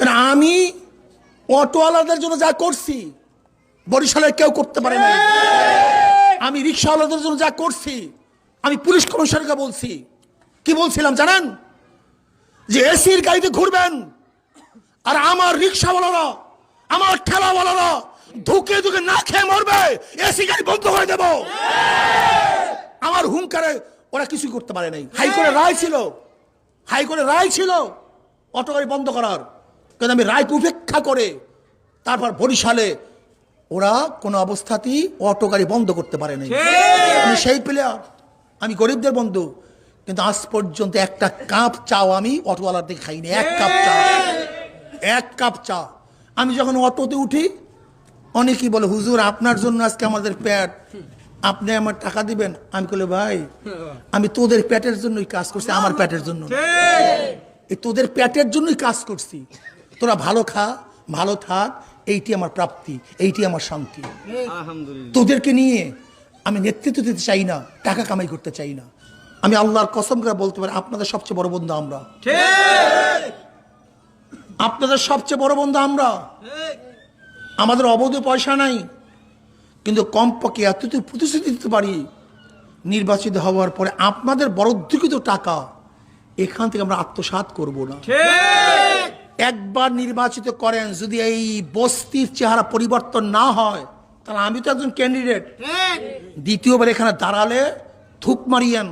কারণ আমি অটোওয়ালাদের জন্য যা করছি বরিশালের কেউ করতে পারে না আমি রিক্সাওয়ালাদের জন্য যা করছি, আমি পুলিশ কমিশনারকে বলছি। কি বলছিলাম জানেন? যে এসির গাড়িতে ঘুরবেন, আর আমার রিক্সাওয়ালারা, আমার ঠেলাওয়ালারা ধুকে ধুকে না খেয়ে মরবে, এসি গাড়ি বন্ধ করে দেব। আমার হুঙ্কারে ওরা কিছু করতে পারে নাই। হাইকোর্টে রায় ছিল, হাইকোর্টে রায় ছিল, অটো গাড়ি বন্ধ করার। কিন্তু আমি রায়কে উপেক্ষা করে তারপর বরিশালে ওরা কোনো অবস্থাতেই অটো গাড়ি বন্ধ করতে পারে নাই। আমি সেই প্লেয়ার আমি গরিবদের বন্ধু। কিন্তু আজ পর্যন্ত একটা কাপ চাও আমি অটোওয়ালার থেকে খাইনি। এক কাপ চা। এক কাপ চা। আমি যখন অটোতে উঠি অনেকেই বলে হুজুর আপনার জন্য আজকে আমাদের প্যাট আপনি আমার টাকা দিবেন? আমি বলে ভাই আমি তোদের প্যাটের জন্যই কাজ করছি আমার প্যাটের জন্য তোদের প্যাটের জন্যই কাজ করছি। তোরা ভালো খা ভালো থাক এইটি আমার প্রাপ্তি এইটি আমার শান্তি। তোদেরকে নিয়ে আমি নেতৃত্ব দিতে চাই না টাকা কামাই করতে চাই না। আমি আল্লাহর কসম করে বলতে পারি আপনাদের সবচেয়ে বড় বন্ধু আমরা। আপনাদের সবচেয়ে বড় বন্ধু আমরা। আমাদের অবৈধ পয়সা নাই কিন্তু কমপক্ষে এতটুকু প্রতিশ্রুতি দিতে পারি নির্বাচিত হওয়ার পরে আপনাদের বরাদ্দকৃত টাকা এখান থেকে আমরা আত্মসাৎ করব না। একবার নির্বাচিত করেন যদি এই বস্তির চেহারা পরিবর্তন না হয় তাহলে আমি তো একজন ক্যান্ডিডেট দ্বিতীয়বার এখানে দাঁড়ালে থুক মারিয়েন।